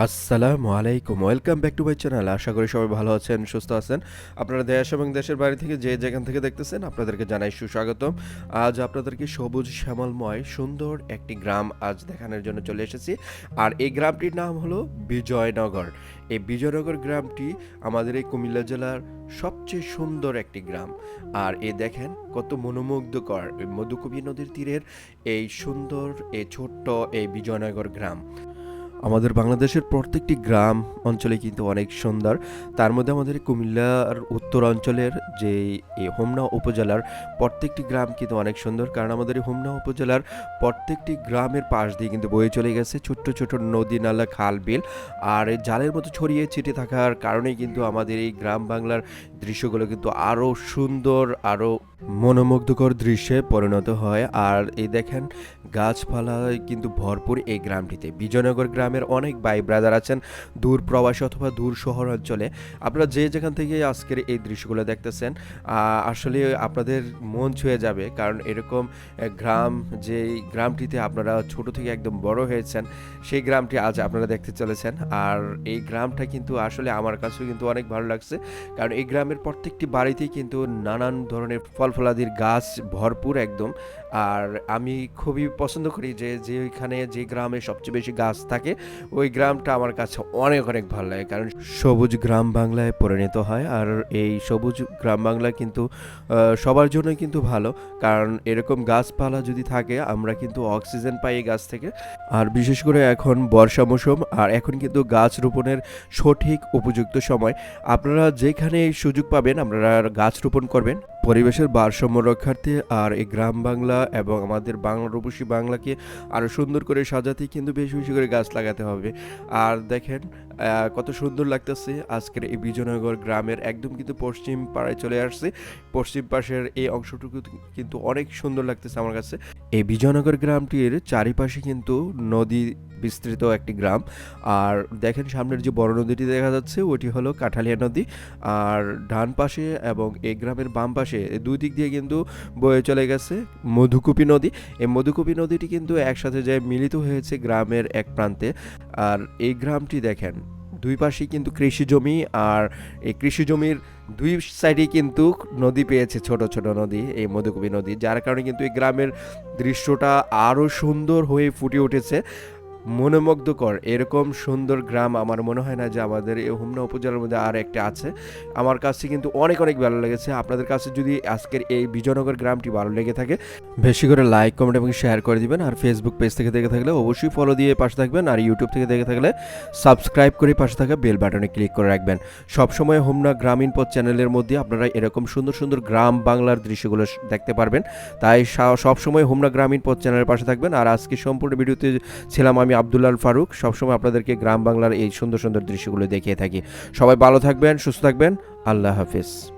আসসালামু আলাইকুম। Welcome back to my channel আশা করি সবাই ভালো আছেন, সুস্থ আছেন। আপনারা দেশ এবং দেশের বাইরে থেকে যে যেখান থেকে দেখতেছেন, আপনাদেরকে জানাই সুস্বাগতম। আজ আপনাদেরকে সবুজ, শ্যামলময়, সুন্দর একটি গ্রাম আজ দেখানোর জন্য চলে এসেছি। আর এই গ্রামটির নাম হলো বিজয়নগর। এই বিজয়নগর গ্রামটি আমাদের এই কুমিল্লা জেলার সবচেয়ে সুন্দর একটি গ্রাম। আর এ দেখেন কত মনোমুগ্ধকর মধুকবি নদীর তীরের এই সুন্দর, এই ছোট্ট এই বিজয়নগর গ্রাম। আমাদের বাংলাদেশের প্রত্যেকটি গ্রাম অঞ্চলে কিন্তু অনেক সুন্দর। তার মধ্যে আমাদের কুমিল্লার উত্তর অঞ্চলের যে এই হোমনা উপজেলার প্রত্যেকটি গ্রাম কিন্তু অনেক সুন্দর। কারণ আমাদের এই হোমনা উপজেলার প্রত্যেকটি গ্রামের পাশ দিয়ে কিন্তু বয়ে চলে গেছে ছোট্ট ছোট নদী নালা, খাল, বিল। আর জালের মতো ছড়িয়ে ছিটে থাকার কারণেই কিন্তু আমাদের এই গ্রাম বাংলার দৃশ্যগুলো কিন্তু আরও সুন্দর, আরও মনোমুগ্ধকর দৃশ্যে পরিণত হয়। আর এই দেখেন, গাছপালায় কিন্তু ভরপুর এই গ্রামটিতে। বিজয়নগর গ্রামের অনেক ভাই ব্রাদার আছেন দূর প্রবাসী অথবা দূর শহর অঞ্চলে আপনারা যে যেখান থেকে আজকের এই দৃশ্যগুলো দেখতেছেন আসলে আপনাদের মন ছুঁয়ে যাবে। কারণ এরকম গ্রাম যে গ্রামটিতে আপনারা ছোট থেকে একদম বড় হয়েছেন, সেই গ্রামটি আজ আপনারা দেখতে চলেছেন। আর এই গ্রামটা কিন্তু আসলে আমার কাছেও কিন্তু অনেক ভালো লাগছে। কারণ এই গ্রামের প্রত্যেকটি বাড়িতেই কিন্তু নানান ধরনের ফল ফলাদির গাছ ভরপুর একদম। আর আমি খুবই পছন্দ করি যে যে ওইখানে যে গ্রামে সবচেয়ে বেশি গাছ থাকে ওই গ্রামটা আমার কাছে অনেক অনেক ভালো লাগে, কারণ সবুজ গ্রাম বাংলায় পরিণত হয়, আর এই সবুজ গ্রাম বাংলা কিন্তু সবার জন্য কিন্তু ভালো, কারণ এরকম গাছপালা যদি থাকে, আমরা কিন্তু অক্সিজেন পাই এই গাছ থেকে। আর বিশেষ করে এখন বর্ষা মৌসুম, আর এখন কিন্তু গাছ রোপণের সঠিক, উপযুক্ত সময়। আপনারা যেখানে সুযোগ পাবেন, আপনারা গাছ রোপণ করবেন। পরিবেশের ভারসাম্য রক্ষার্থে আর এই গ্রাম বাংলা এবং আমাদের বাংলা রূপসী বাংলাকে আরও সুন্দর করে সাজাতে কিন্তু বেশি বেশি করে গাছ লাগাতে হবে। আর দেখেন কত সুন্দর লাগতেছে। আজকের এই বিজয়নগর গ্রামের একদম কিন্তু পশ্চিম পাড়ায় চলে আসছে। পশ্চিম পাশের এই অংশটুকু কিন্তু অনেক সুন্দর লাগতেছে আমার কাছে। এই বিজয়নগর গ্রামটির চারিপাশে কিন্তু নদী বিস্তৃত একটি গ্রাম। আর দেখেন সামনের যে বড় নদীটি দেখা যাচ্ছে ওটি হলো কাঠালিয়া নদী। আর ডান পাশে এবং এই গ্রামের বাম পাশে দুই দিক দিয়ে কিন্তু বয়ে চলে গেছে মধুকুপি নদী। এই মধুকুপি নদীটি কিন্তু একসাথে যায় মিলিত হয়েছে গ্রামের এক প্রান্তে। আর এই গ্রামটি দেখেন, দুই পাশেই কিন্তু কৃষি জমি। আর এই কৃষি জমির দুই সাইডে কিন্তু নদী পেয়েছে ছোট ছোট নদী, এই মধুকুপি নদী। যার কারণে কিন্তু এই গ্রামের দৃশ্যটা আরও সুন্দর হয়ে ফুটে উঠেছে। মনোমুগ্ধকর। এরকম সুন্দর গ্রাম আমার মনে হয় না যে আমাদের এই হোমনা উপজেলার মধ্যে আর একটা আছে। আমার কাছে কিন্তু অনেক অনেক ভালো লেগেছে। আপনাদের কাছে যদি আজকের এই বিজয়নগর গ্রামটি ভালো লেগে থাকে, বেশি করে লাইক কমেন্ট এবং শেয়ার করে দিবেন। আর ফেসবুক পেজ থেকে দেখে থাকলে অবশ্যই ফলো দিয়ে পাশে থাকবেন। আর ইউটিউব থেকে দেখে থাকলে সাবস্ক্রাইব করে পাশে থাকা বেল বাটনে ক্লিক করে রাখবেন। সবসময় হোমনা গ্রামীণ পথ চ্যানেলের মধ্যে আপনারা এরকম সুন্দর সুন্দর গ্রাম বাংলার দৃশ্যগুলো দেখতে পারবেন। তাই সবসময় হোমনা গ্রামীণ পথ চ্যানেলের পাশে থাকবেন। আর আজকে সম্পূর্ণ ভিডিওতে ছিলাম আমি আবদুল্লাল ফারুক। সবসময় আপনাদেরকে গ্রাম বাংলার এই সুন্দর সুন্দর দৃশ্যগুলো দেখিয়ে থাকি। সবাই ভালো থাকবেন, সুস্থ থাকবেন। আল্লাহ হাফিজ।